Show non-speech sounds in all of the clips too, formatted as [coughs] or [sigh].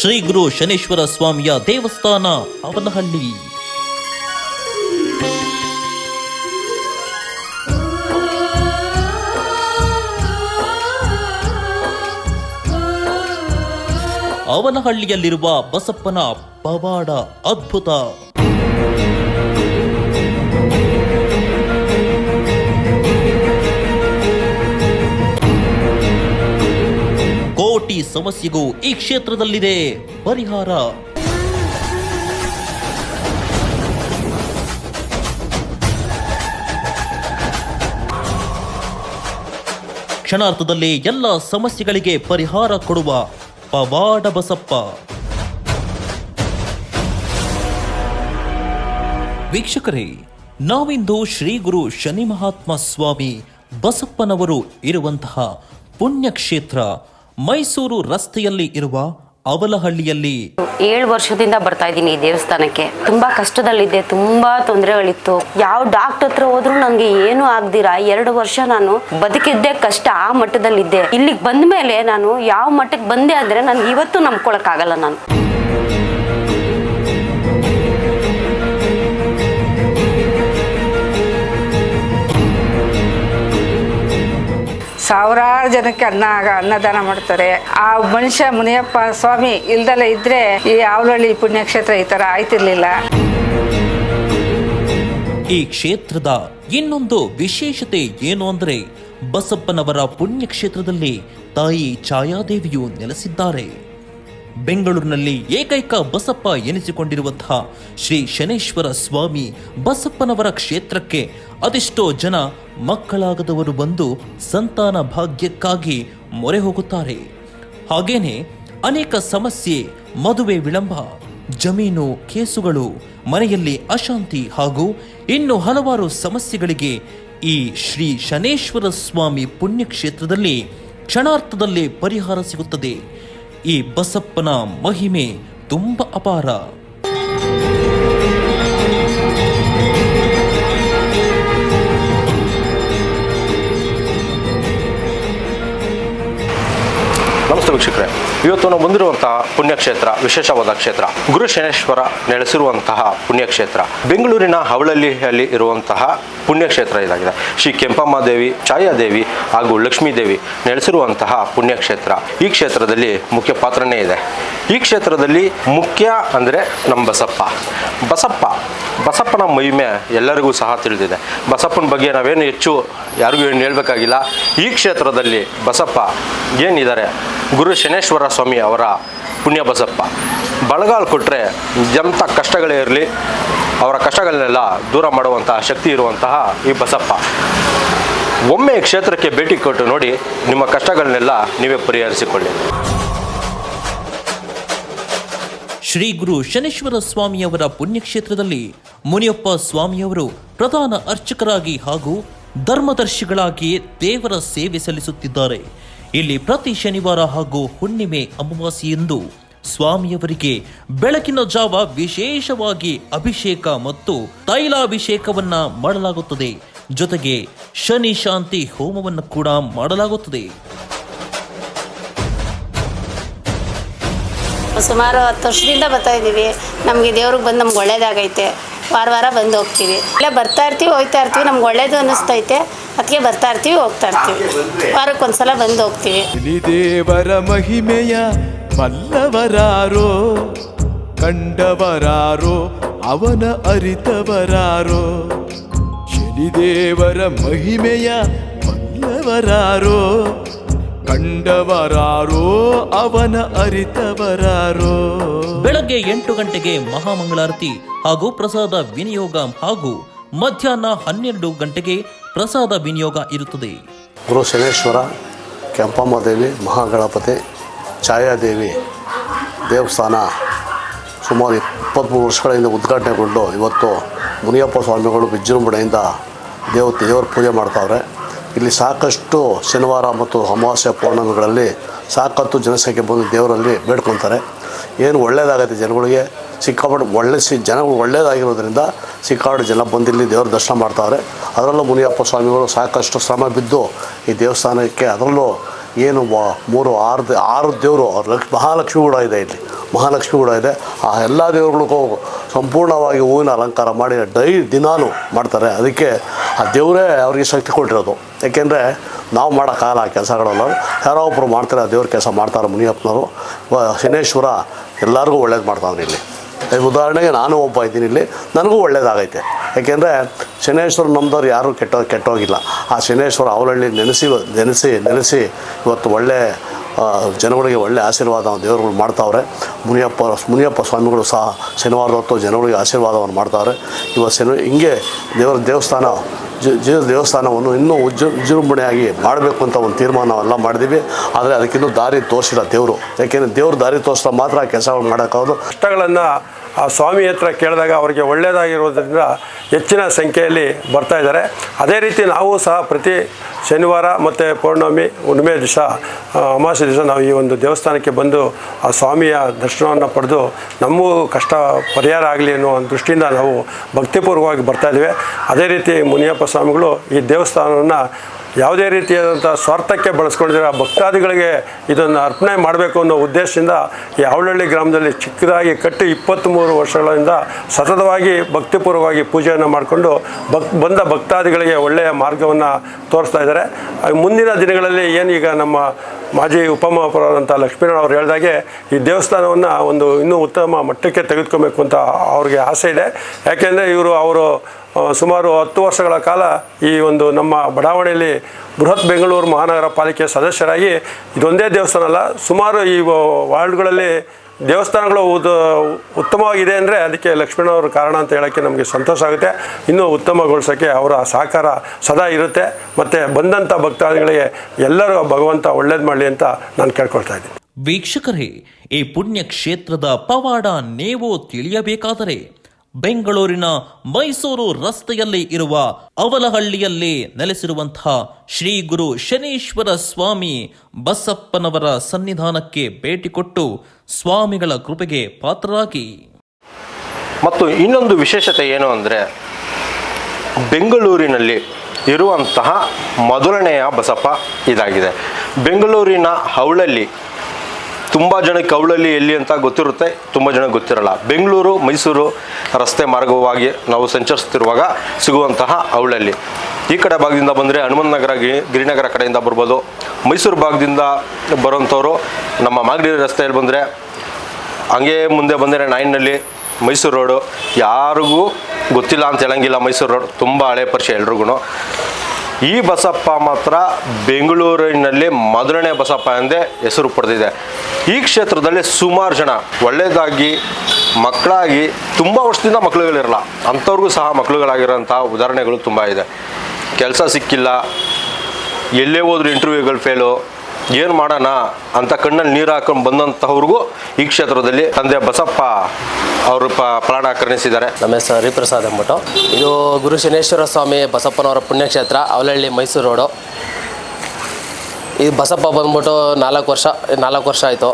ಶ್ರೀ ಗುರು ಶನೇಶ್ವರ ಸ್ವಾಮಿಯ ದೇವಸ್ಥಾನ ಅವನಹಳ್ಳಿ. ಅವನಹಳ್ಳಿಯಲ್ಲಿರುವ ಬಸಪ್ಪನ ಪವಾಡ ಅದ್ಭುತ. ಸಮಸ್ಯೆಗೂ ಈ ಕ್ಷೇತ್ರದಲ್ಲಿದೆ ಪರಿಹಾರ. ಕ್ಷಣಾರ್ಥದಲ್ಲಿ ಎಲ್ಲ ಸಮಸ್ಯೆಗಳಿಗೆ ಪರಿಹಾರ ಕೊಡುವ ಪವಾಡ ಬಸಪ್ಪ. ವೀಕ್ಷಕರೇ, ನಾವಿಂದು ಶ್ರೀ ಗುರು ಶನಿ ಮಹಾತ್ಮ ಸ್ವಾಮಿ ಬಸಪ್ಪನವರು ಇರುವಂತಹ ಪುಣ್ಯಕ್ಷೇತ್ರ ಮೈಸೂರು ರಸ್ತೆಯಲ್ಲಿ ಇರುವ ಅವಲಹಳ್ಳಿಯಲ್ಲಿ. ಏಳು ವರ್ಷದಿಂದ ಬರ್ತಾ ಇದ್ದೀನಿ ಈ ದೇವಸ್ಥಾನಕ್ಕೆ. ತುಂಬಾ ಕಷ್ಟದಲ್ಲಿದ್ದೆ, ತುಂಬಾ ತೊಂದರೆಗಳಿತ್ತು. ಯಾವ ಡಾಕ್ಟರ್ ಹತ್ರ ಹೋದ್ರು ನನಗೆ ಏನು ಆಗ್ದಿರಾ? ಎರಡು ವರ್ಷ ನಾನು ಬದುಕಿದ್ದೆ ಕಷ್ಟ, ಆ ಮಟ್ಟದಲ್ಲಿದ್ದೆ. ಇಲ್ಲಿಗೆ ಬಂದ ಮೇಲೆ ನಾನು ಯಾವ ಮಟ್ಟಕ್ಕೆ ಬಂದೆ ಅಂದ್ರೆ ನಾನು ಇವತ್ತು ನಂಬ್ಕೊಳಕ್ಕಾಗಲ್ಲ ನಾನು. ಸಾವಿರಾರು ಜನಕ್ಕೆ ಅನ್ನ ಅನ್ನದಾನ ಮಾಡ್ತಾರೆ. ಆ ಮನುಷ್ಯ ಮುನಿಯಪ್ಪ ಸ್ವಾಮಿ ಇಲ್ದಲ್ಲ ಇದ್ರೆ ಈ ಆವಲಹಳ್ಳಿ ಪುಣ್ಯಕ್ಷೇತ್ರ ಈ ತರ ಆಯ್ತಿರ್ಲಿಲ್ಲ. ಈ ಕ್ಷೇತ್ರದ ಇನ್ನೊಂದು ವಿಶೇಷತೆ ಏನು ಅಂದ್ರೆ ಬಸಪ್ಪನವರ ಪುಣ್ಯಕ್ಷೇತ್ರದಲ್ಲಿ ತಾಯಿ ಛಾಯಾದೇವಿಯು ನೆಲೆಸಿದ್ದಾರೆ. ಬೆಂಗಳೂರಿನಲ್ಲಿ ಏಕೈಕ ಬಸಪ್ಪ ಎನಿಸಿಕೊಂಡಿರುವಂತಹ ಶ್ರೀ ಶನೇಶ್ವರ ಸ್ವಾಮಿ ಬಸಪ್ಪನವರ ಕ್ಷೇತ್ರಕ್ಕೆ ಅದೆಷ್ಟೋ ಜನ ಮಕ್ಕಳಾಗದವರು ಬಂದು ಸಂತಾನ ಭಾಗ್ಯಕ್ಕಾಗಿ ಮೊರೆ ಹೋಗುತ್ತಾರೆ. ಹಾಗೇನೆ ಅನೇಕ ಸಮಸ್ಯೆ, ಮದುವೆ ವಿಳಂಬ, ಜಮೀನು ಕೇಸುಗಳು, ಮನೆಯಲ್ಲಿ ಅಶಾಂತಿ ಹಾಗೂ ಇನ್ನು ಹಲವಾರು ಸಮಸ್ಯೆಗಳಿಗೆ ಈ ಶ್ರೀ ಶನೇಶ್ವರ ಸ್ವಾಮಿ ಪುಣ್ಯಕ್ಷೇತ್ರದಲ್ಲಿ ಕ್ಷಣಾರ್ಥದಲ್ಲೇ ಪರಿಹಾರ ಸಿಗುತ್ತದೆ. ಈ ಬಸಪ್ಪನ ಮಹಿಮೆ ತುಂಬ ಅಪಾರ. ವೀಕ್ಷಕರೇ ಇವತ್ತು ನಾವು ಬಂದಿರುವಂತಹ ಪುಣ್ಯಕ್ಷೇತ್ರ, ವಿಶೇಷವಾದ ಕ್ಷೇತ್ರ. ಗುರು ಶನೇಶ್ವರ ನೆಲೆಸಿರುವಂತಹ ಪುಣ್ಯಕ್ಷೇತ್ರ. ಬೆಂಗಳೂರಿನ ಹವಳಲ್ಲಿಯಲ್ಲಿ ಇರುವಂತಹ ಪುಣ್ಯಕ್ಷೇತ್ರ ಇದಾಗಿದೆ. ಶ್ರೀ ಕೆಂಪಮ್ಮ ದೇವಿ ಛಾಯಾದೇವಿ ಹಾಗೂ ಲಕ್ಷ್ಮೀ ದೇವಿ ನೆಲೆಸಿರುವಂತಹ ಪುಣ್ಯಕ್ಷೇತ್ರ. ಈ ಕ್ಷೇತ್ರದಲ್ಲಿ ಮುಖ್ಯ ಪಾತ್ರನೇ ಇದೆ. ಈ ಕ್ಷೇತ್ರದಲ್ಲಿ ಮುಖ್ಯ ಅಂದರೆ ನಮ್ಮ ಬಸಪ್ಪ. ಬಸಪ್ಪ, ಬಸಪ್ಪನ ಮಹಿಮೆ ಎಲ್ಲರಿಗೂ ಸಹ ತಿಳಿದಿದೆ. ಬಸಪ್ಪನ ಬಗ್ಗೆ ನಾವೇನು ಹೆಚ್ಚು ಯಾರಿಗೂ ಏನು ಹೇಳಬೇಕಾಗಿಲ್ಲ. ಈ ಕ್ಷೇತ್ರದಲ್ಲಿ ಬಸಪ್ಪ ಏನಿದ್ದಾರೆ? ಗುರು ಶನೇಶ್ವರ ಸ್ವಾಮಿ ಅವರ ಪುಣ್ಯ ಬಸಪ್ಪ. ಬಳಗಾಲ್ ಕೊಟ್ಟರೆ ಎಂಥ ಕಷ್ಟಗಳೇ ಇರಲಿ, ಅವರ ಕಷ್ಟಗಳನ್ನೆಲ್ಲ ದೂರ ಮಾಡುವಂತಹ ಶಕ್ತಿ ಇರುವಂತಹ ಈ ಬಸಪ್ಪ. ಒಮ್ಮೆ ಕ್ಷೇತ್ರಕ್ಕೆ ಭೇಟಿ ಕೊಟ್ಟು ನೋಡಿ ನಿಮ್ಮ ಕಷ್ಟಗಳನ್ನೆಲ್ಲ ನೀವೇ ಪರಿಹರಿಸಿಕೊಳ್ಳಿ. ಶ್ರೀ ಗುರು ಶನೇಶ್ವರ ಸ್ವಾಮಿಯವರ ಪುಣ್ಯಕ್ಷೇತ್ರದಲ್ಲಿ ಮುನಿಯಪ್ಪ ಸ್ವಾಮಿಯವರು ಪ್ರಧಾನ ಅರ್ಚಕರಾಗಿ ಹಾಗೂ ಧರ್ಮದರ್ಶಿಗಳಾಗಿ ದೇವರ ಸೇವೆ ಸಲ್ಲಿಸುತ್ತಿದ್ದಾರೆ. ಇಲ್ಲಿ ಪ್ರತಿ ಶನಿವಾರ ಹಾಗೂ ಹುಣ್ಣಿಮೆ ಅಮಾವಾಸ್ಯೆಯಂದು ಸ್ವಾಮಿಯವರಿಗೆ ಬೆಳಕಿನ ಜಾವ ವಿಶೇಷವಾಗಿ ಅಭಿಷೇಕ ಮತ್ತು ತೈಲಾಭಿಷೇಕವನ್ನ ಮಾಡಲಾಗುತ್ತದೆ. ಜೊತೆಗೆ ಶನಿ ಶಾಂತಿ ಹೋಮವನ್ನು ಕೂಡ ಮಾಡಲಾಗುತ್ತದೆ. ಸುಮಾರು ಹತ್ತು ವರ್ಷದಿಂದ ಬರ್ತಾ ಇದ್ದೀವಿ. ನಮಗೆ ದೇವ್ರಿಗೆ ಬಂದು ನಮ್ಗೆ ಒಳ್ಳೇದಾಗೈತೆ. ವಾರ ವಾರ ಬಂದು ಹೋಗ್ತೀವಿ. ಇಲ್ಲ ಬರ್ತಾ ಇರ್ತೀವಿ ಹೋಗ್ತಾ ಇರ್ತೀವಿ, ನಮ್ಗೆ ಒಳ್ಳೇದು ಅನ್ನಿಸ್ತೈತೆ. ಅದಕ್ಕೆ ಬರ್ತಾ ಇರ್ತೀವಿ, ಹೋಗ್ತಾ ಇರ್ತೀವಿ. ವಾರಕ್ಕೊಂದ್ಸಲ ಬಂದು ಹೋಗ್ತೀವಿ. ದೇವರ ಮಹಿಮೆಯ ಮಲ್ಲವರಾರೋ, ಕಂಡವರಾರೋ, ಅವನ ಅರಿತವರಾರೋ. ಶನಿದೇವರ ಮಹಿಮೆಯ ಬಲ್ಲವರಾರೋ ಕಂಡವರಾರೋ ಅವನ ಅರಿತವರಾರೋ. ಬೆಳಗ್ಗೆ ಎಂಟು ಗಂಟೆಗೆ ಮಹಾಮಂಗಳಾರತಿ ಹಾಗೂ ಪ್ರಸಾದ ವಿನಿಯೋಗ ಹಾಗೂ ಮಧ್ಯಾಹ್ನ ಹನ್ನೆರಡು ಗಂಟೆಗೆ ಪ್ರಸಾದ ವಿನಿಯೋಗ ಇರುತ್ತದೆ. ಗುರು ಶನೇಶ್ವರ ಕೆಂಪಮ್ಮ ದೇವಿ ಮಹಾಗಣಪತಿ ಛಾಯಾದೇವಿ ದೇವಸ್ಥಾನ ಸುಮಾರು ಇಪ್ಪತ್ತ್ಮೂರು ವರ್ಷಗಳಿಂದ ಉದ್ಘಾಟನೆಗೊಂಡು ಇವತ್ತು ಮುನಿಯಪ್ಪ ಸ್ವಾಮಿಗಳು ವಿಜೃಂಭಣೆಯಿಂದ ದೇವ ದೇವರ ಪೂಜೆ ಮಾಡ್ತಾವ್ರೆ. ಇಲ್ಲಿ ಸಾಕಷ್ಟು ಶನಿವಾರ ಮತ್ತು ಅಮಾವಾಸ್ಯ ಪೌರ್ಣಮಿಗಳಲ್ಲಿ ಸಾಕಷ್ಟು ಜನಸಂಖ್ಯೆ ಬಂದು ದೇವರಲ್ಲಿ ಬೇಡ್ಕೊತಾರೆ. ಏನು ಒಳ್ಳೆಯದಾಗತ್ತೆ ಜನಗಳಿಗೆ, ಸಿಕ್ಕಾಪಟ್ಟು ಒಳ್ಳೆ ಸಿ, ಜನಗಳು ಒಳ್ಳೆಯದಾಗಿರೋದ್ರಿಂದ ಸಿಕ್ಕಾಪಟ್ಟು ಜನ ಬಂದಿಲ್ಲಿ ದೇವ್ರ ದರ್ಶನ ಮಾಡ್ತಾವ್ರೆ ಅದರಲ್ಲೂ ಮುನಿಯಪ್ಪ ಸ್ವಾಮಿಗಳು ಸಾಕಷ್ಟು ಶ್ರಮ ಬಿದ್ದು ಈ ದೇವಸ್ಥಾನಕ್ಕೆ ಅದರಲ್ಲೂ ಏನು ಮೂರು ಆರು ಆರು ದೇವರು ಲಕ್ಷ, ಮಹಾಲಕ್ಷ್ಮಿ ಕೂಡ ಇದೆ ಇಲ್ಲಿ. ಮಹಾಲಕ್ಷ್ಮಿ ಕೂಡ ಇದೆ. ಆ ಎಲ್ಲ ದೇವರುಗಳಿಗೂ ಸಂಪೂರ್ಣವಾಗಿ ಹೂವಿನ ಅಲಂಕಾರ ಮಾಡಿ ಡೈ ದಿನಾನು ಮಾಡ್ತಾರೆ. ಅದಕ್ಕೆ ಆ ದೇವರೇ ಅವರಿಗೆ ಶಕ್ತಿ ಕೊಟ್ಟಿರೋದು. ಯಾಕೆಂದರೆ ನಾವು ಮಾಡೋಕ್ಕಾಗಲ್ಲ ಆ ಕೆಲಸಗಳೆಲ್ಲ. ಯಾರೋ ಒಬ್ಬರು ಮಾಡ್ತಾರೆ, ಆ ದೇವ್ರ ಕೆಲಸ ಮಾಡ್ತಾರೆ ಮುನಿಯಪ್ಪನವರು. ಶನೇಶ್ವರ ಎಲ್ಲರಿಗೂ ಒಳ್ಳೇದು ಮಾಡ್ತಾವ್ರೆ ಇಲ್ಲಿ. ಉದಾಹರಣೆಗೆ ನಾನು ಒಬ್ಬ ಇದ್ದೀನಿ ಇಲ್ಲಿ. ನನಗೂ ಒಳ್ಳೇದಾಗೈತೆ. ಯಾಕೆಂದರೆ ಶನೇಶ್ವರ ನಮ್ದವ್ರು ಯಾರೂ ಕೆಟ್ಟ, ಕೆಟ್ಟೋಗಿಲ್ಲ. ಆ ಶನೇಶ್ವರ ಅವಳಹಳ್ಳಿ ನೆನೆಸಿ ನೆನೆಸಿ ನೆನೆಸಿ ಇವತ್ತು ಒಳ್ಳೆ ಜನಗಳಿಗೆ ಒಳ್ಳೆ ಆಶೀರ್ವಾದ ದೇವರುಗಳು ಮಾಡ್ತಾವ್ರೆ. ಮುನಿಯಪ್ಪ ಮುನಿಯಪ್ಪ ಸ್ವಾಮಿಗಳು ಸಹ ಶನಿವಾರದ ಹೊತ್ತು ಜನಗಳಿಗೆ ಆಶೀರ್ವಾದವನ್ನು ಮಾಡ್ತಾವ್ರೆ. ಇವತ್ತು ಶನಿ, ಹಿಂಗೆ ದೇವರ ದೇವಸ್ಥಾನ ಜಿ ದೇವಸ್ಥಾನವನ್ನು ಇನ್ನೂ ಉಜ್ಜು ವಿಜೃಂಭಣೆಯಾಗಿ ಮಾಡಬೇಕು ಅಂತ ಒಂದು ತೀರ್ಮಾನವೆಲ್ಲ ಮಾಡಿದ್ದೀವಿ ಆದರೆ ಅದಕ್ಕಿನ್ನೂ ದಾರಿ ತೋರಿಸಿಲ್ಲ ದೇವರು. ಯಾಕೆಂದರೆ ದೇವ್ರು ದಾರಿ ತೋರಿಸಿದ ಮಾತ್ರ ಆ ಕೆಲಸಗಳು ಮಾಡೋಕ್ಕಾಗೋದು. ಕಷ್ಟಗಳನ್ನು ಆ ಸ್ವಾಮಿ ಹತ್ರ ಕೇಳಿದಾಗ ಅವರಿಗೆ ಒಳ್ಳೆಯದಾಗಿರೋದ್ರಿಂದ ಹೆಚ್ಚಿನ ಸಂಖ್ಯೆಯಲ್ಲಿ ಬರ್ತಾ ಇದ್ದಾರೆ. ಅದೇ ರೀತಿ ನಾವು ಸಹ ಪ್ರತಿ ಶನಿವಾರ ಮತ್ತು ಪೌರ್ಣಮಿ, ಹುಣ್ಣಿಮೆ ದಿವಸ ಅಮಾವಾಸ್ಯೆ ದಿವಸ ನಾವು ಈ ಒಂದು ದೇವಸ್ಥಾನಕ್ಕೆ ಬಂದು ಆ ಸ್ವಾಮಿಯ ದರ್ಶನವನ್ನು ಪಡೆದು ನಮಗೂ ಕಷ್ಟ ಪರಿಹಾರ ಆಗಲಿ ಅನ್ನೋ ಒಂದು ದೃಷ್ಟಿಯಿಂದ ನಾವು ಭಕ್ತಿಪೂರ್ವಕವಾಗಿ ಬರ್ತಾ ಇದ್ದೇವೆ. ಅದೇ ರೀತಿ ಮುನಿಯಪ್ಪ ಸ್ವಾಮಿಗಳು ಈ ದೇವಸ್ಥಾನವನ್ನು ಯಾವುದೇ ರೀತಿಯಾದಂಥ ಸ್ವಾರ್ಥಕ್ಕೆ ಬಳಸ್ಕೊಂಡಿದ್ರೆ ಆ ಭಕ್ತಾದಿಗಳಿಗೆ ಇದನ್ನು ಅರ್ಪಣೆ ಮಾಡಬೇಕು ಅನ್ನೋ ಉದ್ದೇಶದಿಂದ ಈ ಅವಳಹಳ್ಳಿ ಗ್ರಾಮದಲ್ಲಿ ಚಿಕ್ಕದಾಗಿ ಕಟ್ಟಿ ಇಪ್ಪತ್ತ್ಮೂರು ವರ್ಷಗಳಿಂದ ಸತತವಾಗಿ ಭಕ್ತಿಪೂರ್ವವಾಗಿ ಪೂಜೆಯನ್ನು ಮಾಡಿಕೊಂಡು ಭಕ್, ಬಂದ ಭಕ್ತಾದಿಗಳಿಗೆ ಒಳ್ಳೆಯ ಮಾರ್ಗವನ್ನು ತೋರಿಸ್ತಾ ಇದ್ದಾರೆ. ಮುಂದಿನ ದಿನಗಳಲ್ಲಿ ಏನೀಗ ನಮ್ಮ ಮಾಜಿ ಉಪಮಹಾಪೌರರಾದಂಥ ಲಕ್ಷ್ಮೀನಾರಾಯಣ ಅವರು ಹೇಳಿದಾಗೆ ಈ ದೇವಸ್ಥಾನವನ್ನು ಒಂದು ಇನ್ನೂ ಉತ್ತಮ ಮಟ್ಟಕ್ಕೆ ತೆಗೆದುಕೊಬೇಕು ಅಂತ ಅವ್ರಿಗೆ ಆಸೆ ಇದೆ. ಯಾಕೆಂದರೆ ಇವರು ಅವರು ಸುಮಾರು ಹತ್ತು ವರ್ಷಗಳ ಕಾಲ ಈ ಒಂದು ನಮ್ಮ ಬಡಾವಣೆಯಲ್ಲಿ ಬೃಹತ್ ಬೆಂಗಳೂರು ಮಹಾನಗರ ಪಾಲಿಕೆ ಸದಸ್ಯರಾಗಿ ಇದೊಂದೇ ದೇವಸ್ಥಾನ ಅಲ್ಲ, ಸುಮಾರು ಈ ವಾರ್ಡ್ಗಳಲ್ಲಿ ದೇವಸ್ಥಾನಗಳು ಉದ, ಉತ್ತಮವಾಗಿದೆ ಅಂದರೆ ಅದಕ್ಕೆ ಲಕ್ಷ್ಮಣವ್ರ ಕಾರಣ ಅಂತ ಹೇಳೋಕ್ಕೆ ನಮಗೆ ಸಂತೋಷ ಆಗುತ್ತೆ. ಇನ್ನೂ ಉತ್ತಮಗೊಳಿಸೋಕ್ಕೆ ಅವರ ಸಹಕಾರ ಸದಾ ಇರುತ್ತೆ. ಮತ್ತು ಬಂದಂಥ ಭಕ್ತಾದಿಗಳಿಗೆ ಎಲ್ಲರೂ ಭಗವಂತ ಒಳ್ಳೇದು ಮಾಡಲಿ ಅಂತ ನಾನು ಕೇಳ್ಕೊಳ್ತಾ ಇದ್ದೀನಿ. ವೀಕ್ಷಕರೇ, ಈ ಪುಣ್ಯ ಕ್ಷೇತ್ರದ ಪವಾಡ ನೀವು ತಿಳಿಯಬೇಕಾದರೆ ಬೆಂಗಳೂರಿನ ಮೈಸೂರು ರಸ್ತೆಯಲ್ಲಿ ಇರುವ ಅವಲಹಳ್ಳಿಯಲ್ಲಿ ನೆಲೆಸಿರುವಂತಹ ಶ್ರೀ ಗುರು ಶನೀಶ್ವರ ಸ್ವಾಮಿ ಬಸಪ್ಪನವರ ಸನ್ನಿಧಾನಕ್ಕೆ ಭೇಟಿ ಕೊಟ್ಟು ಸ್ವಾಮಿಗಳ ಕೃಪೆಗೆ ಪಾತ್ರರಾಗಿ. ಮತ್ತು ಇನ್ನೊಂದು ವಿಶೇಷತೆ ಏನು ಅಂದರೆ ಬೆಂಗಳೂರಿನಲ್ಲಿ ಇರುವಂತಹ ಮೊದಲನೆಯ ಬಸಪ್ಪ ಇದಾಗಿದೆ. ಬೆಂಗಳೂರಿನ ಹವಳಲ್ಲಿ ತುಂಬ ಜನಕ್ಕೆ ಅವಳಲ್ಲಿ ಎಲ್ಲಿ ಅಂತ ಗೊತ್ತಿರುತ್ತೆ, ತುಂಬ ಜನಕ್ಕೆ ಗೊತ್ತಿರಲ್ಲ. ಬೆಂಗಳೂರು, ಮೈಸೂರು ರಸ್ತೆ ಮಾರ್ಗವಾಗಿ ನಾವು ಸಂಚರಿಸ್ತಿರುವಾಗ ಸಿಗುವಂತಹ ಅವಳಲ್ಲಿ. ಈ ಕಡೆ ಭಾಗದಿಂದ ಬಂದರೆ ಹನುಮಂತ ನಗರ ಗಿರಿ ಗಿರಿನಗರ ಕಡೆಯಿಂದ ಬರ್ಬೋದು. ಮೈಸೂರು ಭಾಗದಿಂದ ಬರೋಂಥವ್ರು ನಮ್ಮ ಮಾಗಡಿ ರಸ್ತೆಯಲ್ಲಿ ಬಂದರೆ, ಹಂಗೆ ಮುಂದೆ ಬಂದರೆ ನಾಯಿನಲ್ಲಿ ಮೈಸೂರು ರೋಡು. ಯಾರಿಗೂ ಗೊತ್ತಿಲ್ಲ ಅಂತ ಹೇಳಂಗಿಲ್ಲ ಮೈಸೂರು ರೋಡ್. ತುಂಬ ಹಳೆ ಪರಿಚಯ ಎಲ್ರಿಗೂ ಈ ಬಸಪ್ಪ ಮಾತ್ರ ಬೆಂಗಳೂರಿನಲ್ಲಿ ಮೊದಲನೇ ಬಸಪ್ಪ ಎಂದೇ ಹೆಸರು ಪಡೆದಿದೆ. ಈ ಕ್ಷೇತ್ರದಲ್ಲಿ ಸುಮಾರು ಜನ ಒಳ್ಳೆಯದಾಗಿ, ಮಕ್ಕಳಾಗಿ, ತುಂಬ ವರ್ಷದಿಂದ ಮಕ್ಕಳುಗಳಿರಲ್ಲ, ಅಂಥವ್ರಿಗೂ ಸಹ ಮಕ್ಕಳುಗಳಾಗಿರೋಂಥ ಉದಾಹರಣೆಗಳು ತುಂಬ ಇದೆ. ಕೆಲಸ ಸಿಕ್ಕಿಲ್ಲ, ಎಲ್ಲೇ ಹೋದ್ರೂ ಇಂಟರ್ವ್ಯೂಗಳು ಫೇಲು ಏನು ಮಾಡೋಣ ಅಂತ ಕಣ್ಣಲ್ಲಿ ನೀರು ಹಾಕೊಂಡು ಬಂದಂತಹವ್ರಿಗೂ ಈ ಕ್ಷೇತ್ರದಲ್ಲಿ ತಂದೆ ಬಸಪ್ಪ ಅವರು ಪ್ರಾಣ ಕರುಣಿಸಿದ್ದಾರೆ ನಮ್ಮ ಹೆಸರು ಹರಿಪ್ರಸಾದ್ ಅಂದ್ಬಿಟ್ಟು. ಇದು ಗುರು ಶನೇಶ್ವರ ಸ್ವಾಮಿ ಬಸಪ್ಪನವರ ಪುಣ್ಯಕ್ಷೇತ್ರ, ಅವಲಹಳ್ಳಿ ಮೈಸೂರು ರೋಡು. ಇದು ಬಸಪ್ಪ ಬಂದ್ಬಿಟ್ಟು ನಾಲ್ಕು ವರ್ಷ ನಾಲ್ಕು ವರ್ಷ ಆಯಿತು.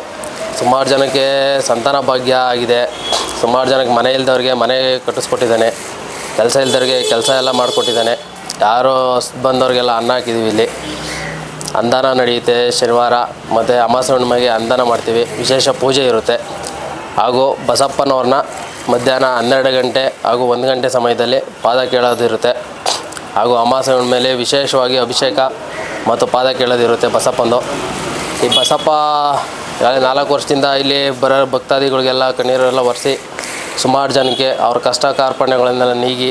ಸುಮಾರು ಜನಕ್ಕೆ ಸಂತಾನ ಭಾಗ್ಯ ಆಗಿದೆ. ಸುಮಾರು ಜನಕ್ಕೆ ಮನೆ ಇಲ್ದವ್ರಿಗೆ ಮನೆ ಕಟ್ಟಿಸ್ಕೊಟ್ಟಿದ್ದಾನೆ. ಕೆಲಸ ಇಲ್ದವ್ರಿಗೆ ಕೆಲಸ ಎಲ್ಲ ಮಾಡಿಕೊಟ್ಟಿದ್ದಾನೆ. ಯಾರೋ ಬಂದವ್ರಿಗೆಲ್ಲ ಅನ್ನ ಹಾಕಿದ್ದೀವಿ ಇಲ್ಲಿ. ಅಂದಾನ ನಡೆಯುತ್ತೆ, ಶನಿವಾರ ಮತ್ತು ಅಮಾಸ ಹುಣ್ಣಿಮೆಗೆ ಅಂದಾನ ಮಾಡ್ತೀವಿ. ವಿಶೇಷ ಪೂಜೆ ಇರುತ್ತೆ. ಹಾಗೂ ಬಸಪ್ಪನವ್ರನ್ನ ಮಧ್ಯಾಹ್ನ ಹನ್ನೆರಡು ಗಂಟೆ ಹಾಗೂ ಒಂದು ಗಂಟೆ ಸಮಯದಲ್ಲಿ ಪಾದ ಕೇಳೋದಿರುತ್ತೆ. ಹಾಗೂ ಅಮಾಸೆ ಮೇಲೆ ವಿಶೇಷವಾಗಿ ಅಭಿಷೇಕ ಮತ್ತು ಪಾದ ಕೇಳೋದಿರುತ್ತೆ ಬಸಪ್ಪಂದು. ಈ ಬಸಪ್ಪ ನಾಲ್ಕು ವರ್ಷದಿಂದ ಇಲ್ಲಿ ಬರೋ ಭಕ್ತಾದಿಗಳಿಗೆಲ್ಲ ಕಣ್ಣೀರೆಲ್ಲ ಒರೆಸಿ ಸುಮಾರು ಜನಕ್ಕೆ ಅವ್ರ ಕಷ್ಟ ಕಾರ್ಪಣ್ಯಗಳನ್ನೆಲ್ಲ ನೀಗಿ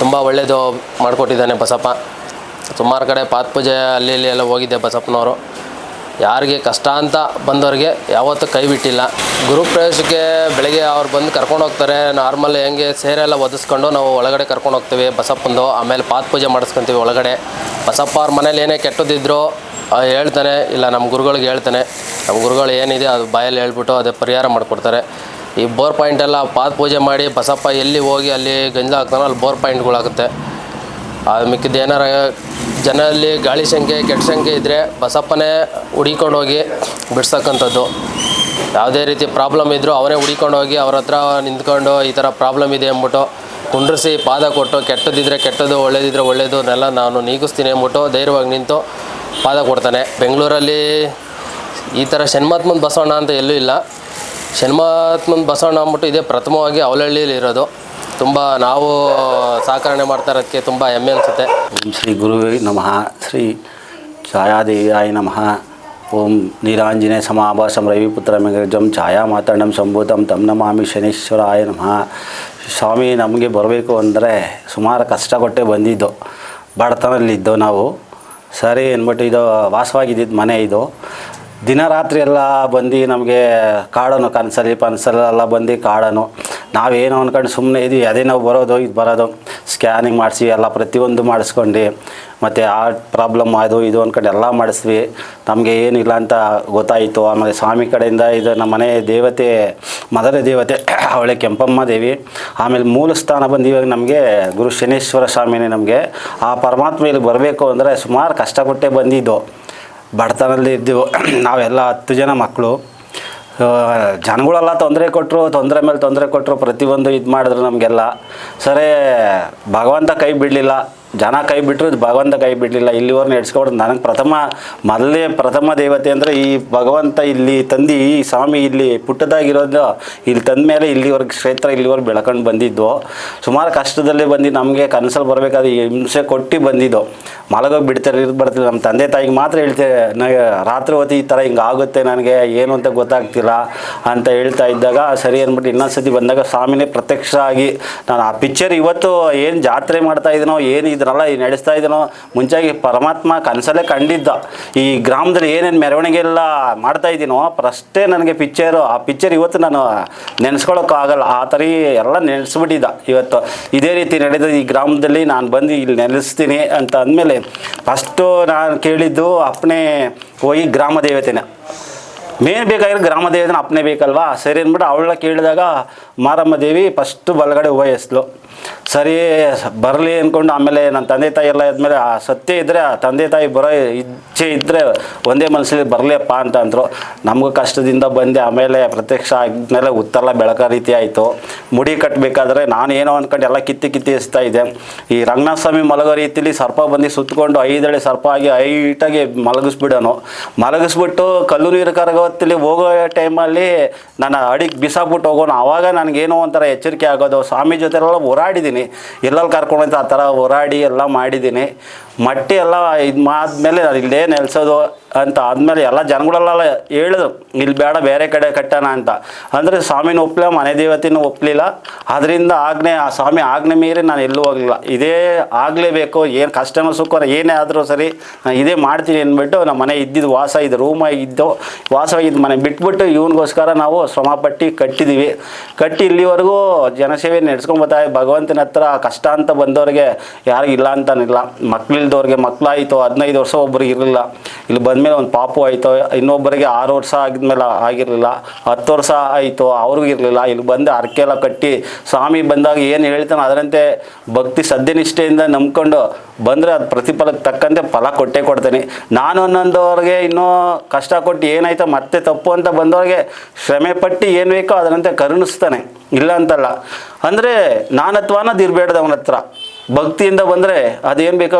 ತುಂಬ ಒಳ್ಳೆಯದು ಮಾಡಿಕೊಟ್ಟಿದ್ದಾನೆ ಬಸಪ್ಪ. ಸುಮಾರು ಕಡೆ ಪಾತ್ ಪೂಜೆ ಅಲ್ಲಿ ಇಲ್ಲಿ ಎಲ್ಲ ಹೋಗಿದ್ದೆ ಬಸಪ್ಪನವರು. ಯಾರಿಗೆ ಕಷ್ಟ ಅಂತ ಬಂದವ್ರಿಗೆ ಯಾವತ್ತೂ ಕೈ ಬಿಟ್ಟಿಲ್ಲ. ಗುರುಪ್ರವೇಶಕ್ಕೆ ಬೆಳಗ್ಗೆ ಅವ್ರು ಬಂದು ಕರ್ಕೊಂಡು ಹೋಗ್ತಾರೆ. ನಾರ್ಮಲ್ ಹೆಂಗೆ ಸೇರೆಲ್ಲ ಒದಿಸ್ಕೊಂಡು ನಾವು ಒಳಗಡೆ ಕರ್ಕೊಂಡು ಹೋಗ್ತೀವಿ ಬಸಪ್ಪಂದು. ಆಮೇಲೆ ಪಾತ್ ಪೂಜೆ ಮಾಡಿಸ್ಕೊತೀವಿ ಒಳಗಡೆ. ಬಸಪ್ಪ ಅವ್ರ ಮನೇಲಿ ಏನೇ ಕೆಟ್ಟದಿದ್ರು ಹೇಳ್ತಾನೆ. ಇಲ್ಲ ನಮ್ಮ ಗುರುಗಳಿಗೆ ಹೇಳ್ತಾನೆ. ನಮ್ಮ ಗುರುಗಳು ಏನಿದೆ ಅದು ಬಾಯಲ್ಲಿ ಹೇಳ್ಬಿಟ್ಟು ಅದೇ ಪರಿಹಾರ ಮಾಡಿಕೊಡ್ತಾರೆ. ಈ ಬೋರ್ ಪಾಯಿಂಟ್ ಎಲ್ಲ ಪಾದ ಪೂಜೆ ಮಾಡಿ ಬಸಪ್ಪ ಎಲ್ಲಿ ಹೋಗಿ ಅಲ್ಲಿ ಗಂಜಲ ಹಾಕ್ತಾನೋ ಅಲ್ಲಿ ಬೋರ್ ಪಾಯಿಂಟ್ಗಳಾಗುತ್ತೆ. ಅದು ಮಿಕ್ಕಿದ್ದು ಏನಾರ ಜನರಲ್ಲಿ ಗಾಳಿ ಸಂಖ್ಯೆ ಕೆಟ್ಟ ಸಂಖ್ಯೆ ಇದ್ದರೆ ಬಸಪ್ಪನೇ ಹುಡಿಕೊಂಡು ಹೋಗಿ ಬಿಡ್ಸಕ್ಕಂಥದ್ದು. ಯಾವುದೇ ರೀತಿ ಪ್ರಾಬ್ಲಮ್ ಇದ್ದರೂ ಅವನೇ ಹುಡಿಕೊಂಡು ಹೋಗಿ ಅವ್ರ ಹತ್ರ ನಿಂತ್ಕೊಂಡು ಈ ಥರ ಪ್ರಾಬ್ಲಮ್ ಇದೆ ಅಂದ್ಬಿಟ್ಟು ಕುಂಡ್ರಿಸಿ ಪಾದ ಕೊಟ್ಟು ಕೆಟ್ಟದಿದ್ದರೆ ಕೆಟ್ಟದ್ದು, ಒಳ್ಳೇದಿದ್ರೆ ಒಳ್ಳೇದು ಅದನ್ನೆಲ್ಲ ನಾನು ನೀಗಿಸ್ತೀನಿ ಅಂದ್ಬಿಟ್ಟು ಧೈರ್ಯವಾಗಿ ನಿಂತು ಪಾದ ಕೊಡ್ತಾನೆ. ಬೆಂಗಳೂರಲ್ಲಿ ಈ ಥರ ಷಣ್ಮಾತ್ಮನ ಬಸವಣ್ಣ ಅಂತ ಎಲ್ಲೂ ಇಲ್ಲ. ಷಣ್ಮಾತ್ಮನ ಬಸವಣ್ಣ ಅಂದ್ಬಿಟ್ಟು ಇದೇ ಪ್ರಥಮವಾಗಿ ಅವಲಹಳ್ಳಿಯಲ್ಲಿ ಇರೋದು ತುಂಬ ನಾವು ಸಹಕರಣೆ ಮಾಡ್ತಾ ಇರೋದಕ್ಕೆ ತುಂಬ ಹೆಮ್ಮೆ ಅನಿಸುತ್ತೆ. ಓಂ ಶ್ರೀ ಗುರುವೇ ನಮಃ. ಶ್ರೀ ಛಾಯಾದೇವಿಯಾಯ ನಮಃ. ಓಂ ನೀರಾಂಜನೇಯ ಸಮಾಭಾಸಂ ರವಿಪುತ್ರ ಮೆಗಜಂ ಛಾಯಾ ಮಾತಾಂಡಂ ಸಂಭೂತಂ ತಂ ನಮಾಮಿ ಶನೀಶ್ವರಾಯ ನಮಃ. ಸ್ವಾಮಿ ನಮಗೆ ಬರಬೇಕು ಅಂದರೆ ಸುಮಾರು ಕಷ್ಟ ಕೊಟ್ಟೆ ಬಂದಿದ್ದು. ಬಡತನಲ್ಲಿದ್ದು ನಾವು. ಸರಿ ಅಂದ್ಬಿಟ್ಟು ಇದು ವಾಸವಾಗಿದ್ದಿದ್ದು ಮನೆ ಇದು. ದಿನ ರಾತ್ರಿ ಎಲ್ಲ ಬಂದು ನಮಗೆ ಕಾಡನು ಕನಸಲ್ಲಿ ಪನಸಲ್ಲೆಲ್ಲ ಬಂದು ಕಾಡೋನು ನಾವೇನು ಅಂದ್ಕೊಂಡು ಸುಮ್ಮನೆ ಇದ್ವಿ, ಅದೇ ನಾವು ಬರೋದು, ಇದು ಬರೋದು. ಸ್ಕ್ಯಾನಿಂಗ್ ಮಾಡಿಸಿ, ಎಲ್ಲ ಪ್ರತಿಯೊಂದು ಮಾಡಿಸ್ಕೊಂಡು, ಮತ್ತು ಆ ಪ್ರಾಬ್ಲಮ್ ಅದು ಇದು ಅಂದ್ಕೊಂಡು ಎಲ್ಲ ಮಾಡಿಸ್ವಿ ನಮಗೆ ಏನಿಲ್ಲ ಅಂತ ಗೊತ್ತಾಯಿತು. ಆಮೇಲೆ ಸ್ವಾಮಿ ಕಡೆಯಿಂದ ಇದು ನಮ್ಮ ಮನೆ ದೇವತೆ, ಮದರ ದೇವತೆ, [coughs] ಅವಳೆ ಕೆಂಪಮ್ಮ ದೇವಿ. ಆಮೇಲೆ ಮೂಲ ಸ್ಥಾನ ಬಂದು ಇವಾಗ ನಮಗೆ ಗುರು ಶನೇಶ್ವರ ಸ್ವಾಮಿನೇ ನಮಗೆ. ಆ ಪರಮಾತ್ಮ ಇಲ್ಲಿ ಬರಬೇಕು ಅಂದರೆ ಸುಮಾರು ಕಷ್ಟಪಟ್ಟೆ ಬಂದಿದ್ದು. ಬಡತನದಲ್ಲಿ ಇದ್ದೆವು [coughs] ನಾವೆಲ್ಲ ಹತ್ತು ಜನ ಮಕ್ಕಳು. ಜನಗಳೆಲ್ಲ ತೊಂದರೆ ಕೊಟ್ಟರು ತೊಂದರೆ ಮೇಲೆ ತೊಂದರೆ ಕೊಟ್ಟರು ಪ್ರತಿಯೊಂದು ಇದು ಮಾಡಿದ್ರು ನಮಗೆಲ್ಲ. ಸರಿ, ಭಗವಂತ ಕೈ ಬಿಡಲಿಲ್ಲ. ಜನ ಕೈ ಬಿಟ್ಟರು ಭಗವಂತ ಕೈ ಬಿಡಲಿಲ್ಲ. ಇಲ್ಲಿವರೆಗೂ ನಡೆಸ್ಕೊಡೋದು ನನಗೆ ಪ್ರಥಮ ಮೊದಲೇ ಪ್ರಥಮ ದೇವತೆ ಅಂದರೆ ಈ ಭಗವಂತ ಇಲ್ಲಿ ತಂದು, ಈ ಸ್ವಾಮಿ ಇಲ್ಲಿ ಪುಟ್ಟದಾಗಿರೋದು, ಇಲ್ಲಿ ತಂದ ಮೇಲೆ ಇಲ್ಲಿವರೆಗೆ ಕ್ಷೇತ್ರ ಇಲ್ಲಿವರೆಗೆ ಬೆಳ್ಕೊಂಡು ಬಂದಿದ್ದು. ಸುಮಾರು ಕಷ್ಟದಲ್ಲಿ ಬಂದು ನಮಗೆ ಕನಸಲ್ಲಿ ಬರಬೇಕಾದ್ರೆ ಹಿಂಸೆ ಕೊಟ್ಟು ಬಂದಿದ್ದು. ಮಲಗೋಗಿ ಬಿಡ್ತಾರೆ ಇದು ಬರ್ತಿಲ್ಲ. ನಮ್ಮ ತಂದೆ ತಾಯಿಗೆ ಮಾತ್ರ ಹೇಳ್ತೇವೆ ನನಗೆ ರಾತ್ರಿ ಹೊತ್ತು ಈ ಥರ ಹಿಂಗೆ ಆಗುತ್ತೆ ನನಗೆ, ಏನು ಅಂತ ಗೊತ್ತಾಗ್ತಿಲ್ಲ ಅಂತ ಹೇಳ್ತಾ ಇದ್ದಾಗ, ಸರಿ ಅಂದ್ಬಿಟ್ಟು ಇನ್ನೊಂದು ಸತಿ ಬಂದಾಗ ಸ್ವಾಮಿನೇ ಪ್ರತ್ಯಕ್ಷ ಆಗಿ ನಾನು ಆ ಪಿಕ್ಚರ್ ಇವತ್ತು ಏನು ಜಾತ್ರೆ ಮಾಡ್ತಾ ಇದೀನೋ ಏನು ಇದ್ರಲ್ಲ ಈ ನಡೆಸ್ತಾ ಇದ್ದನೋ ಮುಂಚಾಗಿ ಪರಮಾತ್ಮ ಕನಸಲ್ಲೇ ಕಂಡಿದ್ದ. ಈ ಗ್ರಾಮದಲ್ಲಿ ಏನೇನು ಮೆರವಣಿಗೆ ಎಲ್ಲ ಮಾಡ್ತಾ ಇದ್ದೀನೋ ಫಸ್ಟೇ ನನಗೆ ಪಿಕ್ಚರು, ಆ ಪಿಕ್ಚರ್ ಇವತ್ತು ನಾನು ನೆನೆಸ್ಕೊಳ್ಳೋಕ್ಕಾಗಲ್ಲ ಆ ಥರ ಎಲ್ಲ ನೆನೆಸ್ಬಿಟ್ಟಿದ್ದ ಇವತ್ತು. ಇದೇ ರೀತಿ ನಡೆದ ಈ ಗ್ರಾಮದಲ್ಲಿ ನಾನು ಬಂದು ಇಲ್ಲಿ ನೆಲೆಸ್ತೀನಿ ಅಂತ ಅಂದಮೇಲೆ, ಫಸ್ಟು ನಾನು ಕೇಳಿದ್ದು ಅಪ್ಪನೇ ಹೋಗಿ ಗ್ರಾಮ ದೇವತೆನ. ಮೇನ್ ಬೇಕಾಗಿರೋ ಗ್ರಾಮ ದೇವತೆನ ಅಪ್ಪನೇ ಬೇಕಲ್ವಾ? ಸರಿ ಅಂದ್ಬಿಟ್ಟು ಅವಳ ಕೇಳಿದಾಗ, ಮಾರಮ್ಮ ದೇವಿ ಫಸ್ಟು ಬಲಗಡೆ ವಯಸ್ಸು ಸರಿ, ಬರಲಿ ಅಂದ್ಕೊಂಡು ಆಮೇಲೆ ನನ್ನ ತಂದೆ ತಾಯಿ ಎಲ್ಲ ಇದ್ಮೇಲೆ, ಆ ಸತ್ಯ ಇದ್ದರೆ ಆ ತಂದೆ ತಾಯಿ ಬರೋ ಇಚ್ಛೆ ಇದ್ದರೆ ಒಂದೇ ಮನಸ್ಸಲ್ಲಿ ಬರಲಿಯಪ್ಪ ಅಂತ ಅಂದರು. ನಮಗೂ ಕಷ್ಟದಿಂದ ಬಂದೆ. ಆಮೇಲೆ ಪ್ರತ್ಯಕ್ಷ ಆದಮೇಲೆ ಉತ್ತರ ಬೆಳಕ ರೀತಿ ಆಯಿತು. ಮುಡಿ ಕಟ್ಟಬೇಕಾದ್ರೆ ನಾನು ಏನೋ ಅಂದ್ಕೊಂಡು ಎಲ್ಲ ಕಿತ್ತಿ ಕಿತ್ತಿ ಎಸ್ತಾ ಇದ್ದೆ. ಈ ರಂಗನಾಥ ಸ್ವಾಮಿ ಮಲಗೋ ರೀತಿಲಿ ಸರ್ಪ ಬಂದು ಸುತ್ತಕೊಂಡು ಐದಳೆ ಸರ್ಪ ಆಗಿ ಐಟಾಗಿ ಮಲಗಿಸ್ಬಿಡೋನು. ಮಲಗಿಸ್ಬಿಟ್ಟು ಕಲ್ಲು ನೀರು ಕರಗೋತ್ತಲ್ಲಿ ಹೋಗೋ ಟೈಮಲ್ಲಿ ನಾನು ಅಡಿಗೆ ಬಿಸಾಕ್ಬಿಟ್ಟು ಹೋಗೋನು. ಆವಾಗ ನನಗೇನೋ ಒಂಥರ ಎಚ್ಚರಿಕೆ ಆಗೋದು. ಸ್ವಾಮಿ ಜೊತೆ ಎಲ್ಲ ಓಡಾಡಿದ್ದೀನಿ. ಎಲ್ಲೆಲ್ಲಿ ಕರ್ಕೊಂಡು ಆ ಥರ ಓಡಾಡಿ ಎಲ್ಲ ಮಾಡಿದ್ದೀನಿ. ಮಟ್ಟಿ ಎಲ್ಲ ಇದು ಆದಮೇಲೆ ನಾನು ಇಲ್ಲೇ ನೆಲೆಸೋದು? ಅಂತ ಆದಮೇಲೆ ಎಲ್ಲ ಜನಗಳೆಲ್ಲ ಹೇಳಿದ್ರು, ಇಲ್ಲಿ ಬೇಡ, ಬೇರೆ ಕಡೆ ಕಟ್ಟೋಣ ಅಂತ. ಅಂದರೆ ಸ್ವಾಮಿನ ಒಪ್ಪಲಿಲ್ಲ ಮನೆ ದೇವತೆನೂ ಒಪ್ಪಲಿಲ್ಲ ಅದರಿಂದ ಆಗ್ನೆ ಆ ಸ್ವಾಮಿ ಆಜ್ಞೆ ಮೀರಿ ನಾನು ಎಲ್ಲೂ ಹೋಗಲಿಲ್ಲ. ಇದೇ ಆಗಲೇಬೇಕು ಏನು ಕಸ್ಟಮರ್ ಸುಖ ಏನೇ ಆದರೂ ಸರಿ ನಾನು ಇದೇ ಮಾಡ್ತೀನಿ ಅಂದ್ಬಿಟ್ಟು ನಮ್ಮ ಮನೆ ಇದ್ದಿದ್ದು, ವಾಸ ಇದು ರೂಮ ಇದ್ದು ವಾಸವಾಗಿದ್ದು ಮನೆ ಬಿಟ್ಬಿಟ್ಟು ಇವನಿಗೋಸ್ಕರ ನಾವು ಶ್ರಮಪಟ್ಟು ಕಟ್ಟಿದ್ದೀವಿ ಕಟ್ಟಿ ಇಲ್ಲಿವರೆಗೂ ಜನಸೇವೆ ನಡೆಸ್ಕೊಂಬತ್ತಾ. ಭಗವಂತನ ಹತ್ರ ಕಷ್ಟ ಅಂತ ಬಂದವ್ರಿಗೆ ಯಾರಿಗಿಲ್ಲ ಅಂತನಿಲ್ಲ. ಮಕ್ಳಿಲ್ದವ್ರಿಗೆ ಮಕ್ಕಳಾಯಿತು ಹದಿನೈದು ವರ್ಷ ಒಬ್ರಿಗೆ ಇರಲಿಲ್ಲ. ಇಲ್ಲಿ ಬಂದಮೇಲೆ ಒಂದು ಪಾಪು ಆಯಿತು, ಇನ್ನೊಬ್ಬರಿಗೆ ಆರು ವರ್ಷ ಆಗಿದ್ಮೇಲೆ ಆಗಿರಲಿಲ್ಲ, ಹತ್ತು ವರ್ಷ ಆಯಿತು, ಅವ್ರಿಗೂ ಇರಲಿಲ್ಲ. ಇಲ್ಲಿ ಬಂದು ಅರ್ಕೆ ಎಲ್ಲ ಕಟ್ಟಿ ಸ್ವಾಮಿ ಬಂದಾಗ ಏನು ಹೇಳ್ತಾನೆ ಅದರಂತೆ ಭಕ್ತಿ ಸದ್ಯನಿಷ್ಠೆಯಿಂದ ನಂಬ್ಕೊಂಡು ಬಂದರೆ ಅದು ಪ್ರತಿಫಲಕ್ಕೆ ತಕ್ಕಂತೆ ಫಲ ಕೊಟ್ಟೇ ಕೊಡ್ತೇನೆ. ನಾನು ಅನ್ನೊಂದವ್ರಿಗೆ ಇನ್ನೂ ಕಷ್ಟ ಕೊಟ್ಟು ಏನಾಯ್ತೋ ಮತ್ತೆ ತಪ್ಪು ಅಂತ ಬಂದವ್ರಿಗೆ ಶ್ರಮೆ ಪಟ್ಟು ಏನು ಬೇಕೋ ಅದರಂತೆ ಕರುಣಿಸ್ತಾನೆ. ಇಲ್ಲ ಅಂತಲ್ಲ. ಅಂದರೆ ನಾನತ್ವ ಅನ್ನೋದು ಇರಬೇಡ್ದು ಅವನ ಹತ್ರ ಭಕ್ತಿಯಿಂದ ಬಂದರೆ ಅದೇನು ಬೇಕೋ